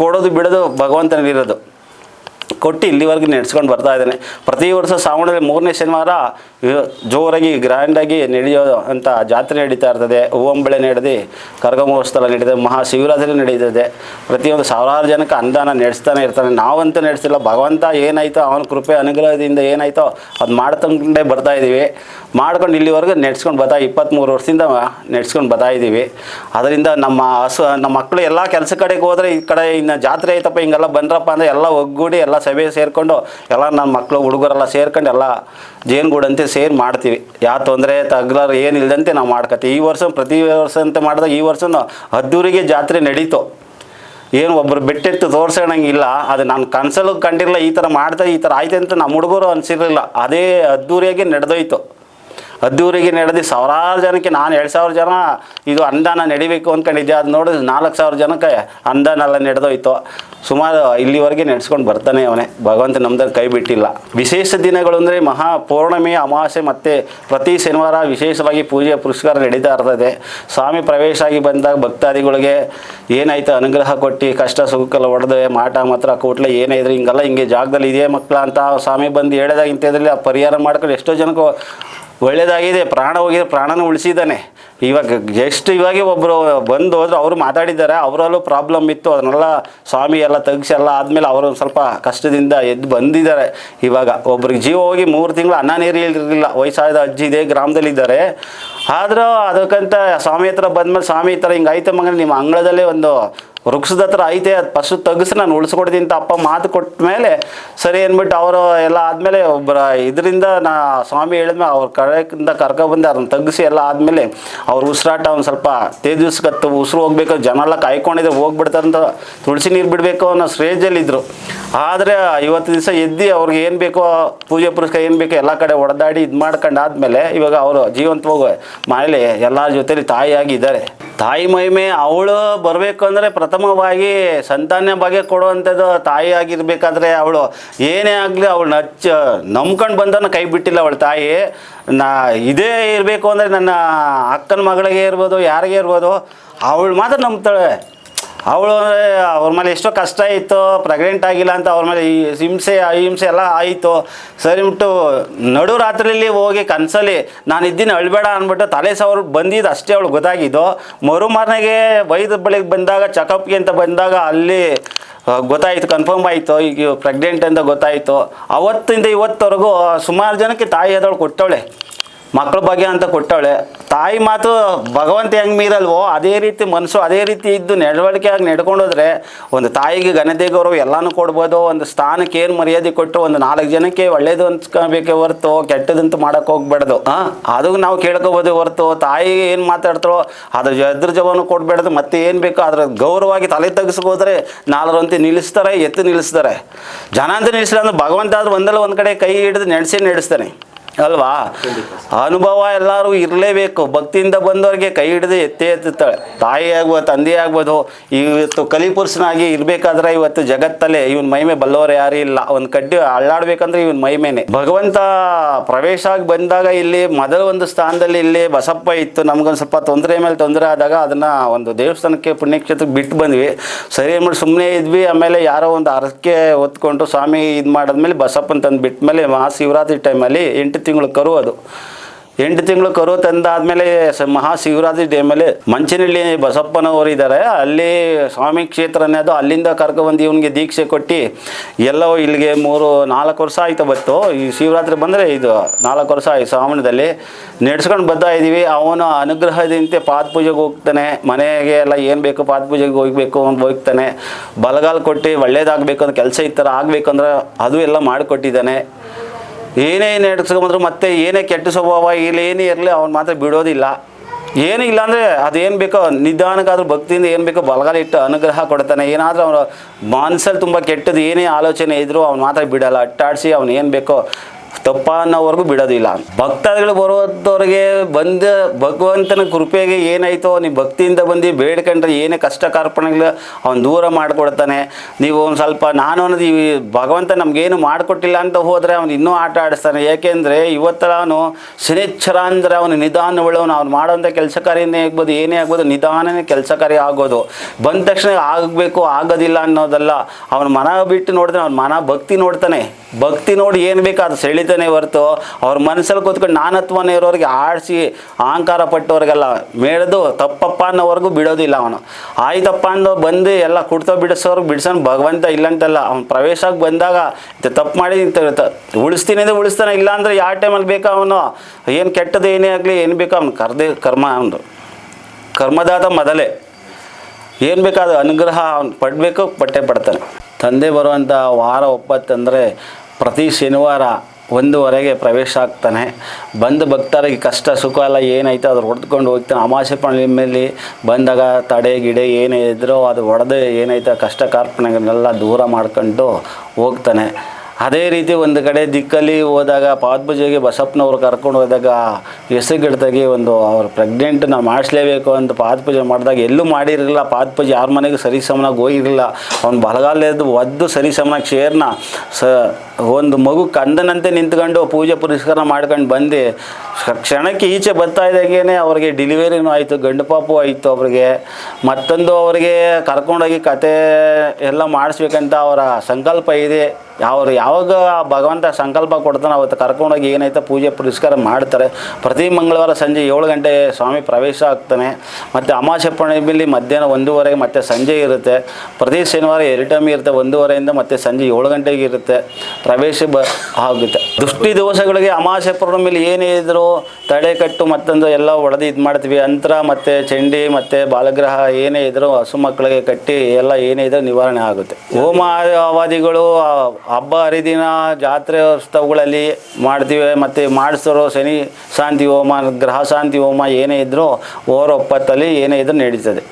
ಕೊಡೋದು ಬಿಡೋದು ಭಗವಂತನಿರೋದು ಕೊಟ್ಟು ಇಲ್ಲಿವರೆಗೂ ನಡೆಸ್ಕೊಂಡು ಬರ್ತಾ ಇದ್ದಾನೆ. ಪ್ರತಿ ವರ್ಷ ಶ್ರಾವಣದಲ್ಲಿ ಮೂರನೇ ಶನಿವಾರ ಜೋರಾಗಿ ಗ್ರ್ಯಾಂಡಾಗಿ ನಡೆಯೋ ಅಂತ ಜಾತ್ರೆ ನಡೀತಾ ಇರ್ತದೆ. ಹೂವಂಬಳೆ ನಡೆದು ಕರಗ ಮಹೋತ್ಸವ ನಡೀತದೆ ಮಹಾ ಶಿವರಾತ್ರಿ ನಡೀತದೆ ಪ್ರತಿಯೊಂದು ಸಾವಿರಾರು ಜನಕ್ಕೆ ಅನುದಾನ ನಡೆಸ್ತಾನೆ ಇರ್ತಾನೆ. ನಾವಂತೂ ನಡೆಸಿಲ್ಲ. ಭಗವಂತ ಏನಾಯ್ತೋ, ಅವನ ಕೃಪೆ ಅನುಗ್ರಹದಿಂದ ಏನಾಯ್ತೋ, ಅದು ಮಾಡ್ಕೊಂಡೇ ಬರ್ತಾ ಇದ್ದೀವಿ. ಮಾಡ್ಕೊಂಡು ಇಲ್ಲಿವರೆಗೂ ನೆಡ್ಸ್ಕೊಂಡು ಬರ್ತಾ ಇಪ್ಪತ್ತ್ಮೂರು ವರ್ಷದಿಂದ ನಡೆಸ್ಕೊಂಡು ಬರ್ತಾ ಇದ್ದೀವಿ. ಅದರಿಂದ ನಮ್ಮ ಹಸು ನಮ್ಮ ಮಕ್ಕಳು ಎಲ್ಲ ಕೆಲಸ ಕಡೆಗೆ ಹೋದರೆ ಈ ಕಡೆ ಇನ್ನು ಜಾತ್ರೆ ಐತಪ್ಪ, ಹಿಂಗೆಲ್ಲ ಬಂದ್ರಪ್ಪ ಅಂದರೆ ಎಲ್ಲ ಒಗ್ಗೂಡಿ ಎಲ್ಲ ಸಭೆ ಸೇರಿಕೊಂಡು ಎಲ್ಲ ನನ್ನ ಮಕ್ಕಳು ಹುಡುಗರೆಲ್ಲ ಸೇರ್ಕೊಂಡು ಎಲ್ಲ ಜೇನುಗೂಡಂತೆ ಸೇರಿ ಮಾಡ್ತೀವಿ. ಯಾವ ತೊಂದರೆ ತಗ್ಲಾರ ಏನು ಇಲ್ಲದಂತೆ ನಾವು ಮಾಡ್ಕೊತೀವಿ ಈ ವರ್ಷ ಪ್ರತಿ ವರ್ಷ ಅಂತ ಮಾಡಿದಾಗ ಈ ವರ್ಷನೂ ಅದ್ದೂರಿಗೆ ಜಾತ್ರೆ ನಡೀತು. ಏನು ಒಬ್ಬರು ಬೆಟ್ಟೆತ್ತು ತೋರ್ಸೋಣಂಗಿಲ್ಲ. ಅದು ನಾನು ಕನ್ಸಲ್ ಕಂಡಿರಲಿಲ್ಲ, ಈ ಥರ ಮಾಡ್ತಾ, ಈ ಥರ ಆಯ್ತು ಅಂತ ನಮ್ಮ ಹುಡುಗರು ಅನಿಸಿರಲಿಲ್ಲ. ಅದೇ ಅದ್ದೂರಿಯಾಗಿ ನಡೆದೋಯ್ತು. ಅದ್ದೂರಿಗೆ ನಡೆದು ಸಾವಿರಾರು ಜನಕ್ಕೆ ನಾನು ಎರಡು ಸಾವಿರ ಜನ ಇದು ಅನುದಾನ ನಡಿಬೇಕು ಅಂದ್ಕೊಂಡಿದ್ದೆ ಅದು ನೋಡಿದ್ರೆ ನಾಲ್ಕು ಸಾವಿರ ಜನಕ್ಕೆ ಅನುದಾನ ಎಲ್ಲ ನಡೆದೋಯ್ತು. ಸುಮಾರು ಇಲ್ಲಿವರೆಗೆ ನಡೆಸ್ಕೊಂಡು ಬರ್ತಾನೆ ಅವನೇ. ಭಗವಂತ ನಮ್ದಲ್ಲಿ ಕೈ ಬಿಟ್ಟಿಲ್ಲ. ವಿಶೇಷ ದಿನಗಳು ಅಂದರೆ ಮಹಾ ಪೌರ್ಣಮಿ, ಅಮಾವಾಸ್ಯೆ ಮತ್ತು ಪ್ರತಿ ಶನಿವಾರ ವಿಶೇಷವಾಗಿ ಪೂಜೆ ಪುರಸ್ಕಾರ ನಡೀತಾ ಇರ್ತದೆ. ಸ್ವಾಮಿ ಪ್ರವೇಶ ಆಗಿ ಬಂದಾಗ ಭಕ್ತಾದಿಗಳಿಗೆ ಏನಾಯ್ತು? ಅನುಗ್ರಹ ಕೊಟ್ಟು ಕಷ್ಟ ಸುಖಕ್ಕೆಲ್ಲ ಹೊಡೆದು ಮಾಟ ಮಾತ್ರ ಕೂಟ್ಲೆ ಏನೇ ಇದ್ರೆ ಹಿಂಗೆಲ್ಲ ಹಿಂಗೆ ಜಾಗದಲ್ಲಿ ಇದೆಯೇ ಮಕ್ಕಳ ಅಂತ ಸ್ವಾಮಿ ಬಂದು ಹೇಳಿದಾಗ ಇಂಥದ್ರಲ್ಲಿ ಆ ಪರಿಹಾರ ಮಾಡ್ಕೊಂಡು ಎಷ್ಟೋ ಜನಕ್ಕೆ ಒಳ್ಳೆಯದಾಗಿದೆ ಪ್ರಾಣ ಹೋಗಿದೆ, ಪ್ರಾಣನ ಉಳಿಸಿದ್ದಾನೆ. ಇವಾಗ ಜಸ್ಟ್ ಇವಾಗೆ ಒಬ್ಬರು ಬಂದು ಹೋದ್ರೆ, ಅವರು ಮಾತಾಡಿದ್ದಾರೆ, ಅವರಲ್ಲೂ ಪ್ರಾಬ್ಲಮ್ ಇತ್ತು, ಅದನ್ನೆಲ್ಲ ಸ್ವಾಮಿ ಎಲ್ಲ ತೆಗ್ಸಿ ಎಲ್ಲ ಆದಮೇಲೆ ಅವರು ಸ್ವಲ್ಪ ಕಷ್ಟದಿಂದ ಎದ್ದು ಬಂದಿದ್ದಾರೆ. ಇವಾಗ ಒಬ್ರಿಗೆ ಜೀವ ಹೋಗಿ ಮೂರು ತಿಂಗಳು ಅನ್ನ ನೀರು ವಯಸ್ಸಾದ ಅಜ್ಜಿ ಇದೆ ಗ್ರಾಮದಲ್ಲಿದ್ದಾರೆ. ಆದರೂ ಅದಕ್ಕಂತ ಸ್ವಾಮಿ ಹತ್ರ ಬಂದಮೇಲೆ ಸ್ವಾಮಿ ಈ ಥರ ಹಿಂಗೆ ಆಯ್ತು ನಿಮ್ಮ ಅಂಗಳದಲ್ಲೇ ಒಂದು ವೃಕ್ಷದ ಹತ್ರ ಐತೆ, ಅದು ಫಸ್ಟ್ ತೆಗಿಸಿ ನಾನು ಉಳಿಸ್ಕೊಡ್ತೀನಿ ಅಂತ ಅಪ್ಪ ಮಾತು ಕೊಟ್ಟ ಮೇಲೆ ಸರಿ ಅಂದ್ಬಿಟ್ಟು ಅವರು ಎಲ್ಲ ಆದಮೇಲೆ ಒಬ್ಬರ ಇದರಿಂದ ನಾ ಸ್ವಾಮಿ ಹೇಳಿದ್ಮೇಲೆ ಅವ್ರ ಕಡೆಯಿಂದ ಕರ್ಕೊಬಂದು ಅದನ್ನ ತೆಗಿಸಿ ಎಲ್ಲ ಆದಮೇಲೆ ಅವ್ರ ಉಸಿರಾಟ ಒಂದು ಸ್ವಲ್ಪ ತೇಜಸ್ಕತ್ತು, ಉಸಿರು ಹೋಗ್ಬೇಕು, ಜನ ಎಲ್ಲ ಕಾಯ್ಕೊಂಡಿದ್ರೆ ಹೋಗ್ಬಿಡ್ತಾರಂತ ತುಳಸಿ ನೀರು ಬಿಡಬೇಕು ಅನ್ನೋ ಸ್ಟೇಜಲ್ಲಿದ್ದರು ಆದರೆ ಇವತ್ತು ದಿವಸ ಎದ್ದು ಅವ್ರಿಗೆ ಏನು ಬೇಕೋ ಪೂಜೆ ಪುರಸ್ಕಾರ ಏನು ಬೇಕೋ ಎಲ್ಲ ಕಡೆ ಹೊಡೆದಾಡಿ ಇದು ಮಾಡ್ಕೊಂಡು ಆದಮೇಲೆ ಇವಾಗ ಅವರು ಜೀವಂತವಾಗಿ ಮನೇಲಿ ಎಲ್ಲರ ತಾಯಿಯಾಗಿ ತಾಯಿಯಾಗಿದ್ದಾರೆ ತಾಯಿ ಮಹಿಮೆ ಅವಳು ಬರಬೇಕು ಅಂದರೆ ಪ್ರಥಮವಾಗಿ ಸಂತಾನ ಬಗ್ಗೆ ಕೊಡುವಂಥದ್ದು ತಾಯಿ ಆಗಿರಬೇಕಾದ್ರೆ ಅವಳು. ಏನೇ ಆಗಲಿ ಅವಳು ನಚ್ಚ, ನಂಬ್ಕೊಂಡು ಬಂದವನ್ನ ಕೈ ಬಿಟ್ಟಿಲ್ಲ ಅವಳು ತಾಯಿ. ನಾ, ಇದೇ ಇರಬೇಕು ಅಂದರೆ ನನ್ನ ಅಕ್ಕನ ಮಗಳಿಗೆ ಇರ್ಬೋದು, ಯಾರಿಗೆ ಇರ್ಬೋದು, ಅವಳು ಮಾತ್ರ ನಂಬ್ತಾಳೆ. ಅವಳು ಅವ್ರ ಮೇಲೆ ಎಷ್ಟೋ ಕಷ್ಟ ಇತ್ತು ಪ್ರೆಗ್ನೆಂಟ್ ಆಗಿಲ್ಲ ಅಂತ ಅವ್ರ ಮೇಲೆ ಹಿಂಸೆ, ಅಹಿಂಸೆ ಎಲ್ಲ ಆಯಿತು. ಸರಿ ಬಿಟ್ಟು ನಡು ರಾತ್ರಿಲಿ ಹೋಗಿ ಕನಸಲ್ಲಿ, ನಾನು ಇದ್ದೀನಿ, ಅಳ್ಬೇಡ ಅಂದ್ಬಿಟ್ಟು ತಲೆ ಸಾವಿರ ಬಂದಿದ್ದು ಅಷ್ಟೇ ಅವಳು ಗೊತ್ತಾಗಿದ್ದು. ಮರು ಮಾರನೆಗೆ ವೈದ್ಯ ಬಳಿಗೆ ಬಂದಾಗ ಚೆಕಪ್ಗೆ ಅಂತ ಬಂದಾಗ ಅಲ್ಲಿ ಗೊತ್ತಾಯಿತು ಕನ್ಫರ್ಮ್ ಆಯಿತು. ಈಗ ಪ್ರೆಗ್ನೆಂಟ್ ಅಂತ ಗೊತ್ತಾಯಿತು. ಅವತ್ತಿಂದ ಇವತ್ತವರೆಗೂ ಸುಮಾರು ಜನಕ್ಕೆ ತಾಯಿ ಅದವಳು ಕೊಟ್ಟವಳೆ. ಮಕ್ಕಳ ಬಗ್ಗೆ ಅಂತ ಕೊಟ್ಟವಳೆ. ತಾಯಿ ಮಾತು ಭಗವಂತ ಹೆಂಗ್ ಮೀರಲ್ವೋ, ಅದೇ ರೀತಿ ಮನಸ್ಸು, ಅದೇ ರೀತಿ ಇದ್ದು ನಡವಳಿಕೆಯಾಗಿ ನಡ್ಕೊಂಡೋದ್ರೆ ಒಂದು ತಾಯಿಗೆ ಘನತೆ ಗೌರವ ಎಲ್ಲನೂ ಕೊಡ್ಬೋದು. ಒಂದು ಸ್ಥಾನಕ್ಕೆ ಏನು ಮರ್ಯಾದೆ ಕೊಟ್ಟು ಒಂದು ನಾಲ್ಕು ಜನಕ್ಕೆ ಒಳ್ಳೇದು ಅನ್ಸ್ಕೊಬೇಕೆ ಹೊರತು, ಕೆಟ್ಟದಂತೂ ಮಾಡೋಕೆ ಹೋಗ್ಬೇಡ್ದು. ಅದು ನಾವು ಕೇಳ್ಕೊಬೋದು ಹೊರತು. ತಾಯಿಗೆ ಏನು ಮಾತಾಡ್ತಾಳೋ, ಅದ್ರ ಎದ್ರ ಜವಾನು ಕೊಡ್ಬೇಡ್ದು. ಮತ್ತೆ ಏನು ಬೇಕೋ ಅದ್ರ ಗೌರವವಾಗಿ ತಲೆ ತೆಗೆಸ್ಕೋದ್ರೆ ನಾಲ್ಕರಂತೆ ನಿಲ್ಲಿಸ್ತಾರೆ, ಎತ್ತು ನಿಲ್ಲಿಸ್ತಾರೆ. ಜನ ಅಂತ ನಿಲ್ಲಿಸಿಲ್ಲ ಅಂದ್ರೆ ಭಗವಂತ ಆದ್ರೂ ಒಂದಲ್ಲ ಒಂದು ಕಡೆ ಕೈ ಹಿಡಿದು ನಡೆಸಿ ನಡೆಸ್ತಾನೆ. ಅಲ್ವಾ? ಅನುಭವ ಎಲ್ಲರೂ ಇರಲೇಬೇಕು. ಭಕ್ತಿಯಿಂದ ಬಂದವರಿಗೆ ಕೈ ಹಿಡಿದು ಎತ್ತೇ ಎತ್ತುತ್ತಾಳೆ ತಾಯಿ ಆಗ್ಬೋದು, ತಂದೆ ಆಗ್ಬೋದು, ಇವತ್ತು ಕಲಿಪುರುಷನಾಗಿ ಇರಬೇಕಾದ್ರೆ ಇವತ್ತು ಜಗತ್ತಲ್ಲೇ ಇವನ್ ಮಹಿಮೆ ಬಲ್ಲವರು ಯಾರು ಇಲ್ಲ. ಒಂದು ಕಡ್ಡಿ ಅಳ್ಳಾಡ್ಬೇಕಂದ್ರೆ ಇವನ್ ಮಹಿಮೆನೆ. ಭಗವಂತ ಪ್ರವೇಶ ಆಗಿ ಬಂದಾಗ ಇಲ್ಲಿ ಮೊದಲ ಒಂದು ಸ್ಥಾನದಲ್ಲಿ ಇಲ್ಲಿ ಬಸಪ್ಪ ಇತ್ತು. ನಮ್ಗೊಂದು ಸ್ವಲ್ಪ ತೊಂದರೆ ಮೇಲೆ ತೊಂದರೆ ಆದಾಗ ಅದನ್ನ ಒಂದು ದೇವಸ್ಥಾನಕ್ಕೆ ಪುಣ್ಯಕ್ಷೇತ್ರಕ್ಕೆ ಬಿಟ್ಟು ಬಂದ್ವಿ. ಸರಿ ಮಾಡಿ ಸುಮ್ಮನೆ ಇದ್ವಿ. ಆಮೇಲೆ ಯಾರೋ ಒಂದು ಅರಕ್ಕೆ ಹೊತ್ಕೊಂಡು ಸ್ವಾಮಿ ಇದು ಮಾಡಿದ್ಮೇಲೆ ಬಸಪ್ಪನ ತಂದು ಬಿಟ್ಟ ಮೇಲೆ ಮಹಾಶಿವರಾತ್ರಿ ಟೈಮಲ್ಲಿ ಎಂಟು ತಿಂಗಳು ಕರು ಅದು. ಎಂಟು ತಿಂಗಳು ಕರು ತಂದಾದ್ಮೇಲೆ ಮಹಾಶಿವರಾತ್ರಿ ಟೈಮಲ್ಲಿ ಮಂಚನಹಳ್ಳಿ ಬಸಪ್ಪನವರು ಇದ್ದಾರೆ ಅಲ್ಲಿ ಸ್ವಾಮಿ ಕ್ಷೇತ್ರ ಅನ್ನೋದು ಅಲ್ಲಿಂದ ಕರ್ಕೊಬಂದು ಇವನಿಗೆ ದೀಕ್ಷೆ ಕೊಟ್ಟು ಎಲ್ಲೋ ಇಲ್ಲಿಗೆ ಮೂರು, ನಾಲ್ಕು ವರ್ಷ ಆಯ್ತು ಬತ್ತು ಈ ಶಿವರಾತ್ರಿ ಬಂದರೆ ಇದು ನಾಲ್ಕು ವರ್ಷ ಆಯ್ತು ಶ್ರಾವಣದಲ್ಲಿ. ನಡೆಸ್ಕೊಂಡು ಬರ್ತಾ ಇದ್ದೀವಿ. ಅವನ ಅನುಗ್ರಹದಂತೆ ಪಾದ ಪೂಜೆಗೆ ಹೋಗ್ತಾನೆ. ಮನೆಗೆ ಎಲ್ಲ ಏನು ಬೇಕು ಪಾದ ಪೂಜೆಗೆ ಹೋಗ್ಬೇಕು ಅಂತ ಹೋಗ್ತಾನೆ. ಬಲಗಾಲು ಕೊಟ್ಟು ಒಳ್ಳೇದಾಗಬೇಕು ಅಂತ ಕೆಲಸ ಈ ಥರ ಆಗಬೇಕಂದ್ರೆ ಅದು ಎಲ್ಲ ಮಾಡಿಕೊಟ್ಟಿದ್ದಾನೆ. ಏನೇ ನಡೆಸ್ಕೊಂಬಂದ್ರು ಮತ್ತೆ ಏನೇ ಕೆಟ್ಟ ಸ್ವಭಾವ ಇಲ್ಲಿ ಏನೇ ಇರಲಿ ಅವ್ನು ಮಾತ್ರ ಬಿಡೋದಿಲ್ಲ. ಏನೂ ಇಲ್ಲ ಅಂದರೆ ಅದೇನು ಬೇಕೋ ನಿಧಾನಕ್ಕಾದ್ರೂ ಭಕ್ತಿಯಿಂದ ಏನು ಬೇಕೋ ಬಲಗಾಲ ಇಟ್ಟು ಅನುಗ್ರಹ ಕೊಡ್ತಾನೆ. ಏನಾದರೂ ಅವನು ಮನಸ್ಸಲ್ಲಿ ತುಂಬ ಕೆಟ್ಟದ್ದು ಏನೇ ಆಲೋಚನೆ ಇದ್ದರೂ ಅವ್ನು ಮಾತ್ರ ಬಿಡಲ್ಲ. ಅಟ್ಟಾಡಿಸಿ ಅವ್ನು ಏನು ಬೇಕೋ ತಪ್ಪ ಅನ್ನೋವರೆಗೂ ಬಿಡೋದಿಲ್ಲ ಭಕ್ತಾದಿಗಳು ಬರೋದವ್ರಿಗೆ ಬಂದ ಭಗವಂತನ ಕೃಪೆಗೆ ಏನಾಯ್ತೋ ನೀವು ಭಕ್ತಿಯಿಂದ ಬಂದು ಬೇಡ್ಕೊಂಡ್ರೆ ಏನೇ ಕಷ್ಟ ಕಾರ್ಪಣೆಗಳು ಅವ್ನು ದೂರ ಮಾಡಿಕೊಡ್ತಾನೆ. ನೀವು ಒಂದು ಸ್ವಲ್ಪ ನಾನು ಅನ್ನೋದು ಈ ಭಗವಂತ ನಮಗೇನು ಮಾಡಿಕೊಟ್ಟಿಲ್ಲ ಅಂತ ಹೋದರೆ ಅವ್ನು ಇನ್ನೂ ಆಟ ಆಡಿಸ್ತಾನೆ. ಏಕೆಂದರೆ ಇವತ್ತು ಅವನು ಶನಿಚ್ಛರ ಅಂದರೆ ಅವನು ನಿಧಾನ ಉಳ್ಳವನು ಅವ್ನು ಮಾಡೋವಂಥ ಕೆಲಸ ಕಾರ್ಯನೇ ಆಗ್ಬೋದು, ಏನೇ ಆಗ್ಬೋದು, ನಿಧಾನನೇ ಕೆಲಸ ಕಾರ್ಯ ಆಗೋದು. ಬಂದ ತಕ್ಷಣ ಆಗಬೇಕು, ಆಗೋದಿಲ್ಲ ಅನ್ನೋದಲ್ಲ. ಅವನ ಮನ ಬಿಟ್ಟು ನೋಡಿದ್ರೆ ಅವ್ನ ಮನ ಭಕ್ತಿ ನೋಡ್ತಾನೆ. ಭಕ್ತಿ ನೋಡಿ ಏನು ಬೇಕು ಅದು ಸೆಳಿತಾನೆ ಹೊರತು ಅವ್ರ ಮನಸ್ಸಲ್ಲಿ ಕೂತ್ಕೊಂಡು ನಾನತ್ವನೇ ಇರೋರಿಗೆ ಆಡಿಸಿ ಅಹಂಕಾರ ಪಟ್ಟವ್ರಿಗೆಲ್ಲ ಮೇಳೆದು ತಪ್ಪಪ್ಪ ಅನ್ನೋವರೆಗೂ ಬಿಡೋದಿಲ್ಲ ಅವನು. ಆಯ್ತಪ್ಪ ಅಂದು ಬಂದು ಎಲ್ಲ ಕುಡ್ತೋ ಬಿಡಿಸೋರ್ಗೆ ಬಿಡ್ಸೋನು ಭಗವಂತ ಇಲ್ಲಂತಲ್ಲ. ಅವ್ನು ಪ್ರವೇಶಕ್ಕೆ ಬಂದಾಗ ತಪ್ಪು ಮಾಡಿ ಉಳಿಸ್ತೀನಿ ಅಂದರೆ ಉಳಿಸ್ತಾನೆ, ಇಲ್ಲ ಅಂದರೆ ಯಾವ ಟೈಮಲ್ಲಿ ಬೇಕೋ ಅವನು? ಏನು ಕೆಟ್ಟದ್ದು ಏನೇ ಆಗಲಿ, ಏನು ಬೇಕೋ ಅವ್ನು ಕರ್ದೆ, ಕರ್ಮ ಅವನು ಕರ್ಮದಾತ ಮೊದಲೇ. ಏನು ಬೇಕಾದ ಅನುಗ್ರಹ ಅವ್ನು ಪಡಬೇಕು, ಪಟ್ಟೆ ಪಡ್ತಾನೆ. ತಂದೆ ಬರುವಂಥ ವಾರ ಒಪ್ಪತ್ತಂದರೆ ಪ್ರತಿ ಶನಿವಾರ ಒಂದುವರೆಗೆ ಪ್ರವೇಶ ಆಗ್ತಾನೆ. ಬಂದು ಭಕ್ತರಿಗೆ ಕಷ್ಟ, ಸುಖ ಎಲ್ಲ ಏನಾಯ್ತು ಅದು ಹೊಡೆದ್ಕೊಂಡು ಹೋಗ್ತಾನೆ. ಅಮಾಸೆ ಮೇಲೆ ಬಂದಾಗ ತಡೆ, ಗಿಡೆ ಏನೇ ಇದ್ರೂ ಅದು ಹೊಡೆದು ಏನಾಯ್ತು ಕಷ್ಟ ಕಾರ್ಪಣೆಗಳನ್ನೆಲ್ಲ ದೂರ ಮಾಡ್ಕೊಂಡು ಹೋಗ್ತಾನೆ. ಅದೇ ರೀತಿ ಒಂದು ಕಡೆ ದಿಕ್ಕಲ್ಲಿ ಹೋದಾಗ ಪಾದ್ಪೂಜೆಗೆ ಬಸಪ್ಪನವ್ರು ಕರ್ಕೊಂಡು ಹೋದಾಗ ಹೆಸರುಗಿಡ್ದಾಗೆ ಒಂದು ಅವ್ರು ನಾವು ಮಾಡಿಸ್ಲೇಬೇಕು ಅಂತ ಪಾದಪೂಜೆ ಮಾಡಿದಾಗ ಎಲ್ಲೂ ಮಾಡಿರಲಿಲ್ಲ. ಪಾದಪೂಜೆ ಯಾರ ಮನೆಗೂ ಸರಿಸಮನಾಗಿ ಹೋಗಿರಲಿಲ್ಲ. ಅವ್ನು ಬಲಗಾಲದ್ದು ಒದ್ದು ಸರಿ ಸಮನಾಗಿ ಶೇರ್ನ ಸ ಒಂದು ಮಗು ಕಂದನಂತೆ ನಿಂತ್ಕೊಂಡು ಪೂಜೆ ಪುರಸ್ಕಾರ ಮಾಡ್ಕೊಂಡು ಬಂದು. ಕ್ಷಣಕ್ಕೆ ಈಚೆ ಬರ್ತಾ ಇದ್ದಾಗೇನೆ ಅವ್ರಿಗೆ ಡೆಲಿವರಿನೂ ಆಯಿತು, ಗಂಡು ಪಾಪು ಆಯಿತು ಅವ್ರಿಗೆ. ಮತ್ತೊಂದು ಅವರಿಗೆ ಕರ್ಕೊಂಡೋಗಿ ಕತೆ ಎಲ್ಲ ಮಾಡಿಸ್ಬೇಕಂತ ಅವರ ಸಂಕಲ್ಪ ಇದೆ. ಅವ್ರು ಯಾವಾಗ ಭಗವಂತ ಸಂಕಲ್ಪ ಕೊಡ್ತಾನೆ ಅವತ್ತು ಕರ್ಕೊಂಡೋಗಿ ಏನಾಯ್ತು ಪೂಜೆ ಪುರಸ್ಕಾರ ಮಾಡ್ತಾರೆ. ಮಂಗಳವಾರ ಸಂಜೆ ಏಳು ಗಂಟೆ ಸ್ವಾಮಿ ಪ್ರವೇಶ ಆಗ್ತಾನೆ. ಮತ್ತು ಅಮಾಸೆ ಪೂರ್ಣಿಮೆಯಲ್ಲಿ ಮಧ್ಯಾಹ್ನ ಒಂದೂವರೆಗೆ ಮತ್ತೆ ಸಂಜೆ ಇರುತ್ತೆ. ಪ್ರತಿ ಶನಿವಾರ ಎರಡು ಟೈಮ್ ಇರುತ್ತೆ, ಒಂದೂವರೆಯಿಂದ ಮತ್ತೆ ಸಂಜೆ ಏಳು ಗಂಟೆಗೆ ಇರುತ್ತೆ. ಪ್ರವೇಶ ಬ ಆಗುತ್ತೆ. ದೃಷ್ಟಿ ದೋಷಗಳಿಗೆ ಅಮಾವಾಸ್ಯ ಪೂರ್ಣಿಮೆಯಲ್ಲಿ ಏನೇ ಇದ್ದರೂ ತಡೆಕಟ್ಟು ಮತ್ತೊಂದು ಎಲ್ಲ ಒಡೆದು ಇದು ಮಾಡ್ತೀವಿ. ಅಂತರ ಮತ್ತು ಚಂಡಿ ಮತ್ತು ಬಾಲಗ್ರಹ ಏನೇ ಇದ್ದರೂ ಹಸು ಮಕ್ಕಳಿಗೆ ಕಟ್ಟಿ ಎಲ್ಲ ಏನೇ ಇದ್ರೂ ನಿವಾರಣೆ ಆಗುತ್ತೆ. ಹೋಮ ಅವಧಿಗಳು ಹಬ್ಬ ಹರಿದಿನ ಜಾತ್ರೆ ಉತ್ಸವಗಳಲ್ಲಿ ಮಾಡ್ತೀವಿ. ಮತ್ತು ಮಾಡಿಸೋರು ಶನಿ ಶಾಂತಿ ಹೋಮ ಗ್ರಹ ಶಾಂತಿ ಹೋಮ ಏನೇ ಇದ್ದರೂ ಓವರ್ ಒಪ್ಪತ್ತಲ್ಲಿ ಏನೇ ಇದ್ರೂ ನಡೀತದೆ.